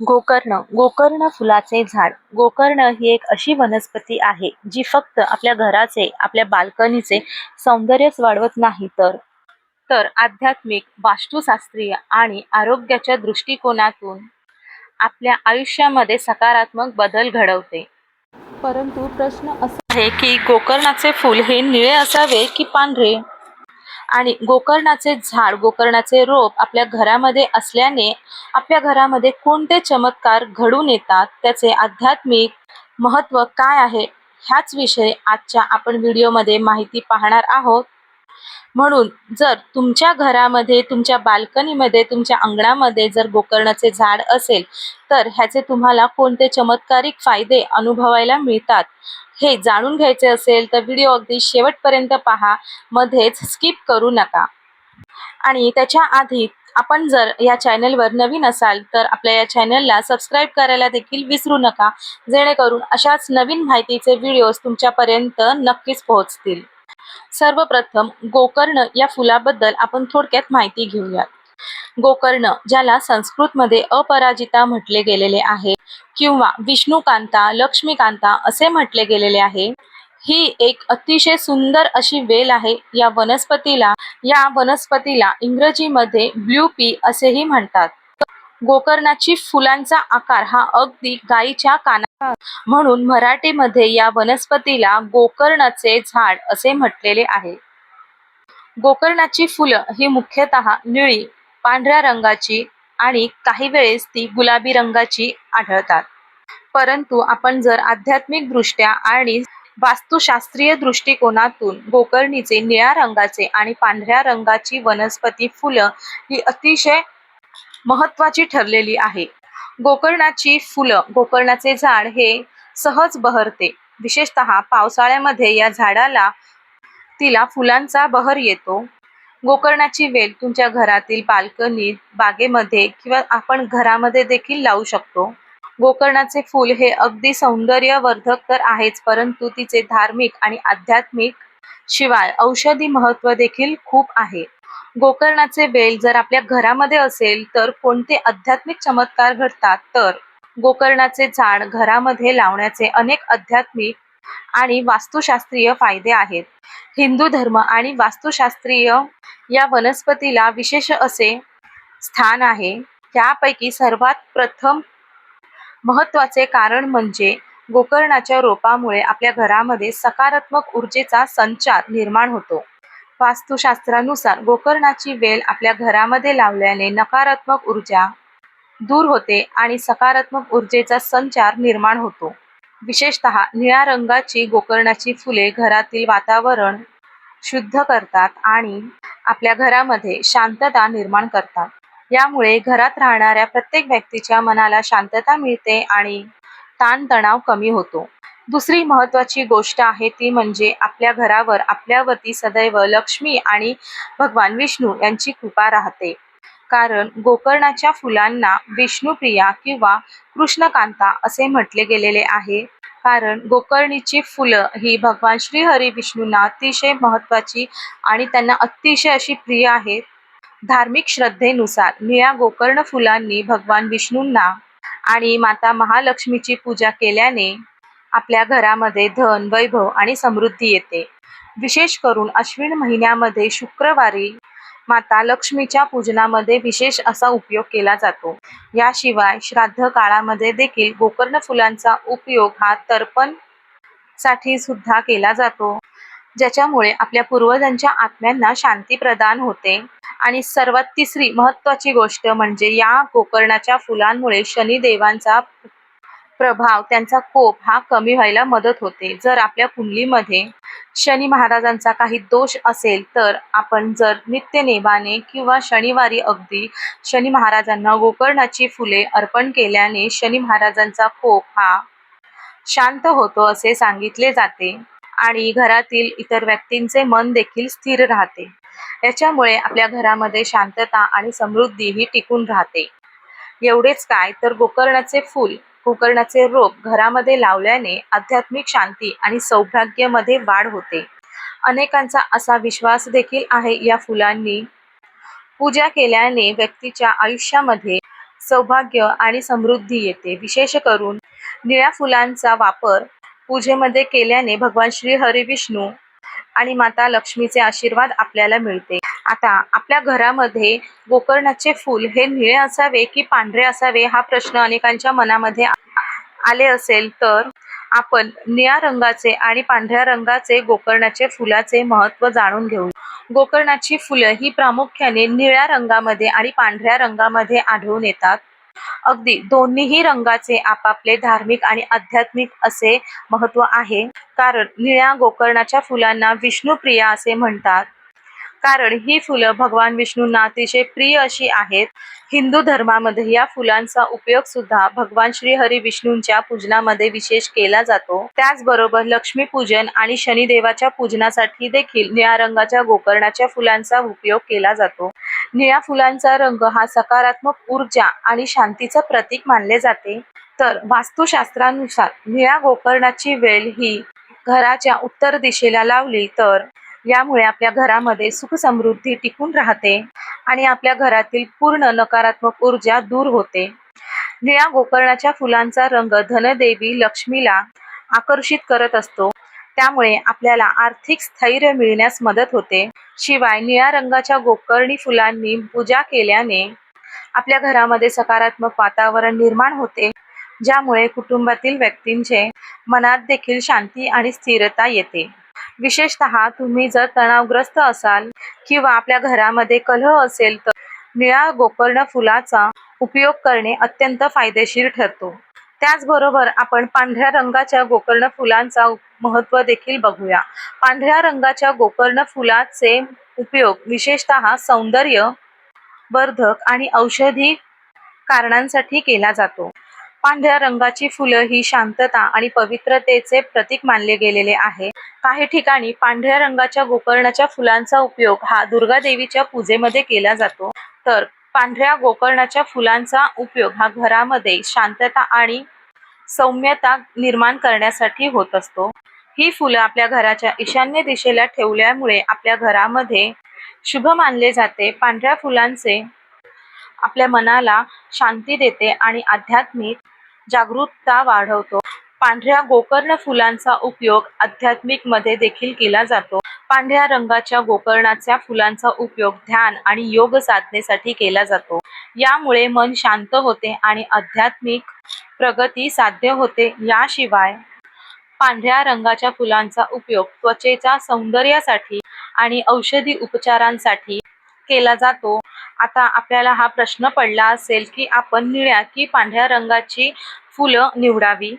गोकर्ण. गोकर्ण फुलाचे झाड. गोकर्ण ही एक अशी वनस्पती आहे जी फक्त आपल्या घराचे आपल्या बाल्कनीचे सौंदर्यच वाढवत नाही तर. तर आध्यात्मिक वास्तुशास्त्रीय आणि आरोग्याच्या दृष्टिकोनातून आपल्या आयुष्यामध्ये सकारात्मक बदल घडवते. परंतु प्रश्न असा आहे की गोकर्णाचे फूल हे निळे असावे की पांढरे? आणि गोकर्णाचे झाड गोकर्णाचे रोप आपल्या घरामध्ये असल्याने आपल्या घरामध्ये कोणते चमत्कार घडून येतात त्याचे आध्यात्मिक महत्त्व काय आहे ह्याच विषयी आजच्या आपण व्हिडिओमध्ये माहिती पाहणार आहोत. म्हणून जर तुमच्या घरामध्ये तुमच्या बाल्कनीमध्ये तुमच्या अंगणामध्ये जर गोकर्णाचे झाड असेल तर ह्याचे तुम्हाला कोणते चमत्कारिक फायदे अनुभवायला मिळतात हे जाणून घ्यायचे असेल तर व्हिडिओ अगदी शेवटपर्यंत पहा. मध्येच स्किप करू नका. आणि त्याच्या आधी आपण जर या चॅनलवर नवीन असाल तर आपल्या या चॅनलला सबस्क्राईब करायला देखील विसरू नका. जेणेकरून अशाच नवीन माहितीचे व्हिडिओज तुमच्यापर्यंत नक्कीच पोहोचतील. सर्वप्रथम गोकर्ण या फुलाबद्दल आपण थोडक्यात माहिती घेऊयात. गोकर्ण ज्याला संस्कृतमध्ये अपराजिता म्हटले गेलेले आहे किंवा विष्णुकांता लक्ष्मीकांता असे म्हटले गेलेले आहे ही एक अतिशय सुंदर अशी वेल आहे. या वनस्पतीला या वनस्पतीला इंग्रजीमध्ये ब्ल्यू पी असेही म्हणतात. गोकर्णाची फुलांचा आकार हा अगदी गायीच्या काना म्हणून मराठीमध्ये या वनस्पतीला गोकर्णाचे झाड असे म्हटलेले आहे. गोकर्णाची फुलं ही मुख्यतः निळी पांढऱ्या रंगाची आणि काही वेळेस ती गुलाबी रंगाची आढळतात. परंतु आपण जर आध्यात्मिक दृष्ट्या आणि वास्तुशास्त्रीय दृष्टिकोनातून गोकर्णीचे निळ्या रंगाचे आणि पांढऱ्या रंगाची वनस्पती फुलं ही अतिशय महत्वाची ठरलेली आहे. गोकर्णाची फुलं गोकर्णाचे झाड हे सहज बहरते. विशेषतः पावसाळ्यामध्ये या झाडाला तिला फुलांचा बहर येतो. गोकर्णाची वेल तुमच्या घरातील बाल्कनीत बागेमध्ये किंवा आपण घरामध्ये देखील लावू शकतो. गोकर्णाचे फूल हे अगदी सौंदर्यवर्धक तर आहेच परंतु तिचे धार्मिक आणि आध्यात्मिक शिवाय औषधी महत्त्व देखील खूप आहे. गोकर्णाचे वेल जर आपल्या घरामध्ये असेल तर कोणते आध्यात्मिक चमत्कार घडतात? तर गोकर्णाचे झाड घरामध्ये लावण्याचे अनेक आध्यात्मिक आणि वास्तुशास्त्रीय फायदे आहेत. हिंदू धर्म आणि वास्तुशास्त्रीय या वनस्पतीला विशेष असे स्थान आहे. त्यापैकी सर्वात प्रथम महत्त्वाचे कारण म्हणजे गोकर्णाच्या रोपामुळे आपल्या घरामध्ये सकारात्मक ऊर्जेचा संचार निर्माण होतो. वास्तुशास्त्रानुसार गोकर्णाची वेल आपल्या घरामध्ये लावल्याने नकारात्मक ऊर्जा दूर होते आणि सकारात्मक ऊर्जेचा संचार निर्माण होतो. विशेषतः निळ्या रंगाची गोकर्णाची फुले घरातील वातावरण शुद्ध करतात आणि आपल्या घरामध्ये शांतता निर्माण करतात. यामुळे घरात राहणाऱ्या प्रत्येक व्यक्तीच्या मनाला शांतता मिळते आणि ताणतणाव कमी होतो. दुसरी महत्वाची गोष्ट आहे ती म्हणजे आपल्या घरावर आपल्यावरती सदैव लक्ष्मी आणि भगवान विष्णू यांची कृपा राहते. कारण गोकर्णाच्या फुलांना विष्णुप्रिया किंवा कृष्णकांता असे म्हटले गेलेले आहे. कारण गोकर्णीची फुलं ही भगवान श्रीहरी विष्णूंना अतिशय महत्वाची आणि त्यांना अतिशय अशी प्रिय आहेत. धार्मिक श्रद्धेनुसार निळ्या गोकर्ण फुलांनी भगवान विष्णूंना आणि माता महालक्ष्मीची पूजा केल्याने आपल्या घरामध्ये धन वैभव आणि समृद्धी येते. विशेष करून अश्विन महिन्यामध्ये शुक्रवारी माता लक्ष्मीच्या पूजनामध्ये विशेष असा उपयोग केला जातो. याशिवाय श्राद्ध काळामध्ये देखील गोकर्ण फुलांचा उपयोग हा तर्पणसाठी सुद्धा केला जातो. ज्याच्यामुळे आपल्या पूर्वजांच्या आत्म्यांना शांती प्रदान होते. आणि सर्वात तिसरी महत्वाची गोष्ट म्हणजे या गोकर्णाच्या फुलांमुळे शनिदेवांचा प्रभाव त्यांचा कोप हा कमी व्हायला मदत होते. जर आपल्या कुंडलीमध्ये शनी महाराजांचा काही दोष असेल तर आपण जर नित्यनेमाने किंवा शनिवारी अगदी शनी महाराजांना गोकर्णाची फुले अर्पण केल्याने शनी महाराजांचा कोप हा शांत होतो असे सांगितले जाते आणि घरातील इतर व्यक्तींचे मन देखील स्थिर राहते. याच्यामुळे आपल्या घरामध्ये शांतता आणि समृद्धी ही टिकून राहते. एवढेच काय तर गोकर्णाचे फूल गोकर्णाचे रोप घरामध्ये लावल्याने आध्यात्मिक शांती आणि सौभाग्यमध्ये वाढ होते. अनेकांचा असा विश्वास देखील आहे या फुलांनी. पूजा केल्याने व्यक्तीच्या आयुष्यामध्ये सौभाग्य आणि समृद्धी येते. विशेष करून निळ्या फुलांचा वापर पूजेमध्ये केल्याने भगवान श्री हरिविष्णू आणि माता लक्ष्मीचे आशीर्वाद आपल्याला मिळते. आता आपल्या घरामध्ये गोकर्णाचे फूल हे निळे असावे की पांढरे असावे हा प्रश्न अनेकांच्या मनामध्ये आले असेल तर आपण निळ्या रंगाचे आणि पांढऱ्या रंगाचे गोकर्णाचे फुलाचे महत्त्व जाणून घेऊ. गोकर्णाची फुलं ही प्रामुख्याने निळ्या रंगामध्ये आणि पांढऱ्या रंगामध्ये आढळून येतात. अगदी दोन्हीही रंगाचे आपापले धार्मिक आणि आध्यात्मिक असे महत्त्व आहे. कारण निळ्या गोकर्णाच्या फुलांना विष्णुप्रिया असे म्हणतात. कारण ही फुलं भगवान विष्णूंना अतिशय प्रिय अशी आहेत. हिंदू धर्मामध्ये या फुलांचा उपयोग सुद्धा भगवान श्री हरी विष्णूंच्या पूजनामध्ये विशेष केला जातो. त्याचबरोबर लक्ष्मीपूजन आणि शनिदेवाच्या पूजनासाठी देखील निळ्या रंगाच्या गोकर्णाच्या फुलांचा उपयोग केला जातो. निळ्या फुलांचा रंग हा सकारात्मक ऊर्जा आणि शांतीचं प्रतीक मानले जाते. तर वास्तुशास्त्रानुसार निळ्या गोकर्णाची वेल ही घराच्या उत्तर दिशेला लावली तर यामुळे आपल्या घरामध्ये सुख समृद्धी टिकून राहते आणि आपल्या घरातील पूर्ण नकारात्मक ऊर्जा दूर होते. निळ्या गोकर्णाच्या फुलांचा रंग धनदेवी लक्ष्मीला आकर्षित करत असतो. त्यामुळे आपल्याला आर्थिक स्थैर्य मिळण्यास मदत होते. शिवाय निळ्या रंगाच्या गोकर्णी फुलांनी पूजा केल्याने आपल्या घरामध्ये सकारात्मक वातावरण निर्माण होते. ज्यामुळे कुटुंबातील व्यक्तींचे मनात देखील शांती आणि स्थिरता येते. विशेषतः तुम्ही जर तणावग्रस्त असाल किंवा आपल्या घरामध्ये कलह असेल तर निळ्या गोकर्ण फुलाचा उपयोग करणे अत्यंत फायदेशीर ठरतो. त्याचबरोबर आपण पांढऱ्या रंगाच्या गोकर्ण फुलांचा महत्त्व देखील बघूया. पांढऱ्या रंगाच्या गोकर्ण फुलाचे उपयोग विशेषतः सौंदर्य वर्धक आणि औषधी कारणांसाठी केला जातो. पांढऱ्या रंगाची फुलं ही शांतता आणि पवित्रतेचे प्रतीक मानले गेलेले आहे. काही ठिकाणी पांढऱ्या रंगाच्या गोकर्णाच्या फुलांचा उपयोग हा दुर्गा देवीच्या पूजेमध्ये केला जातो. तर पांढऱ्या गोकर्णाच्या फुलांचा उपयोग हा घरामध्ये शांतता आणि सौम्यता निर्माण करण्यासाठी होत असतो. ही फुलं आपल्या घराच्या ईशान्य दिशेला ठेवल्यामुळे आपल्या घरामध्ये शुभ मानले जाते. पांढऱ्या फुलांचे आपल्या मनाला शांती देते आणि आध्यात्मिक जागरूकता वाढवतो. पांढऱ्या गोकर्ण फुलांचा उपयोग आध्यात्मिकमध्ये देखील केला जातो. पांढऱ्या रंगाच्या गोकर्णाच्या फुलांचा उपयोग ध्यान आणि योग साधनेसाठी केला जातो. यामुळे मन शांत होते आणि आध्यात्मिक प्रगती साध्य होते. याशिवाय पांढऱ्या रंगाच्या फुलांचा उपयोग त्वचेच्या सौंदर्यासाठी आणि औषधी उपचारांसाठी केला जातो. आता आपल्याला हा प्रश्न पडला असेल की आपण निळ्या की पांढऱ्या रंगाची फुलं निवडावी?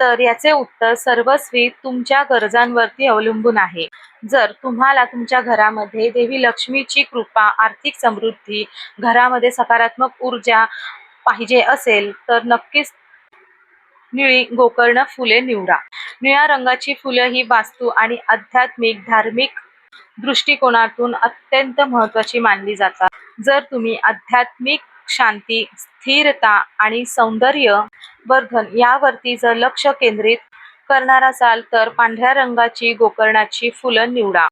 तर याचे उत्तर सर्वस्वी तुमच्या गरजांवरती अवलंबून आहे. जर तुम्हाला तुमच्या घरामध्ये देवी लक्ष्मीची कृपा आर्थिक समृद्धी घरामध्ये सकारात्मक ऊर्जा पाहिजे असेल तर नक्कीच निळी गोकर्ण फुले निवडा. निळ्या रंगाची फुलं ही वास्तू आणि आध्यात्मिक धार्मिक दृष्टिकोनातून अत्यंत महत्त्वाची मानली जातात. जर तुम्ही आध्यात्मिक शांती स्थिरता आणि सौंदर्य वर्धन यावरती जर लक्ष केंद्रित करणार असाल तर पांढऱ्या रंगाची गोकर्णाची फुलं निवडा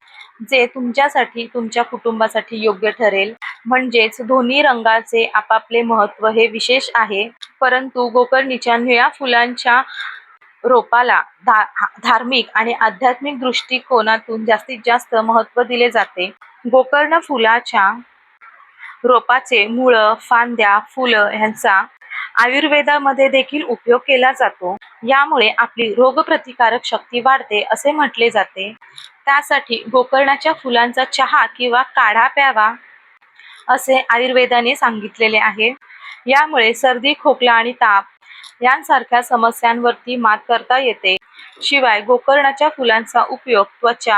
जे तुमच्यासाठी तुमच्या कुटुंबासाठी योग्य ठरेल. म्हणजेच दोन्ही रंगाचे आपापले महत्त्व हे विशेष आहे. परंतु गोकर्णीच्या निळ्या फुलांच्या रोपाला धा धार्मिक आणि आध्यात्मिक दृष्टिकोनातून जास्तीत जास्त महत्त्व दिले जाते. गोकर्ण फुलाच्या रोपाचे मुळं फांद्या फुलं ह्यांचा आयुर्वेदामध्ये देखील उपयोग केला जातो. यामुळे आपली रोगप्रतिकारक शक्ती वाढते असे म्हटले जाते. त्यासाठी गोकर्णाच्या फुलांचा चहा किंवा काढा प्यावा असे आयुर्वेदाने सांगितलेले आहे. यामुळे सर्दी खोकला आणि ताप यांसारख्या समस्यांवरती मात करता येते. शिवाय गोकर्णाच्या फुलांचा उपयोग त्वचा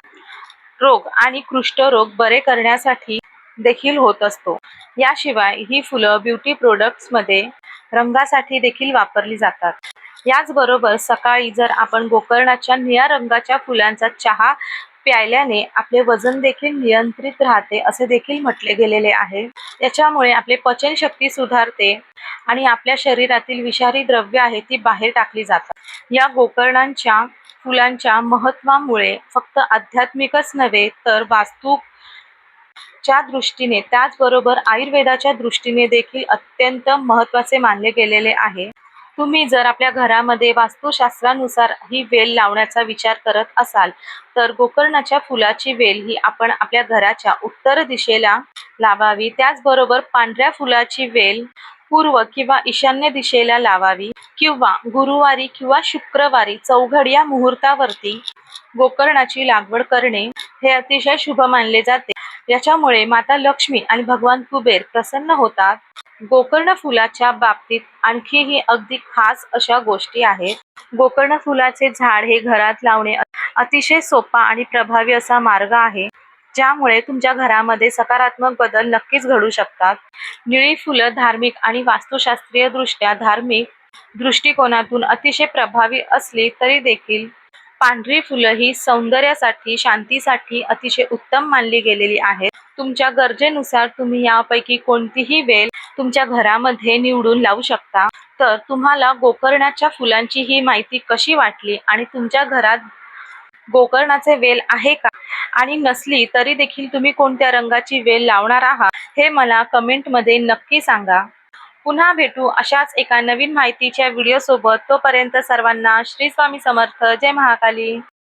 रोग आणि कुष्ठरोग बरे करण्यासाठी देखील होत असतो. याशिवाय ही फुलं ब्युटी प्रोडक्ट्समध्ये रंगासाठी देखील वापरली जातात. याचबरोबर सकाळी जर आपण गोकर्णाच्या निळ्या रंगाच्या फुलांचा चहा प्यायल्याने आपले वजन देखील नियंत्रित राहते असे देखील म्हटले गेलेले आहे. त्याच्यामुळे आपले पचनशक्ती सुधारते आणि आपल्या शरीरातील विषारी द्रव्य आहे ती बाहेर टाकली जातात. या गोकर्णांच्या फुलांच्या महत्त्वामुळे फक्त आध्यात्मिकच नव्हे तर वास्तू च्या दृष्टीने त्याचबरोबर आयुर्वेदाच्या दृष्टीने देखील अत्यंत महत्त्वाचे मानले गेलेले आहे. तुम्ही जर आपल्या घरामध्ये वास्तुशास्त्रानुसार ही वेल लावण्याचा विचार करत असाल तर गोकर्णाच्या फुलाची वेल ही आपण आपल्या घराच्या उत्तर दिशेला लावावी. त्याचबरोबर पांढऱ्या फुलाची वेल पूर्व किंवा ईशान्य दिशेला लावावी किंवा गुरुवारी किंवा शुक्रवारी चौघड या मुहूर्तावरती गोकर्णाची लागवड करणे हे अतिशय शुभ मानले जाते. याच्यामुळे माता लक्ष्मी आणि भगवान कुबेर प्रसन्न होतात. गोकर्ण फुलाच्या बाबतीत आणखीही अगदी खास अशा गोष्टी आहेत. गोकर्ण फुलाचे झाड हे घरात लावणे अतिशय सोपा आणि प्रभावी असा मार्ग आहे. ज्यामुळे तुमच्या घरामध्ये सकारात्मक बदल नक्कीच घडू शकतात. निळी फुलं धार्मिक आणि वास्तुशास्त्रीय दृष्ट्या धार्मिक दृष्टिकोनातून अतिशय प्रभावी असली तरी देखील पांढरी फुलं ही सौंदर्यासाठी शांतीसाठी अतिशय उत्तम मानली गेलेली आहेत. तुमच्या गरजेनुसार तुम्ही यापैकी कोणतीही वेल तुमच्या घरामध्ये निवडून लावू शकता. तर तुम्हाला गोकर्णाच्या फुलांची ही माहिती कशी वाटली आणि तुमच्या घरात गोकर्णाचे वेल आहे का? आणि नसली तरी देखील तुम्ही कोणत्या रंगाची वेल लावणार आहात हे मला कमेंटमध्ये नक्की सांगा. पुन्हा भेटू अशाच एका नवीन माहितीच्या व्हिडिओसोबत तोपर्यंत सर्वांना श्री स्वामी समर्थ. जय महाकाली.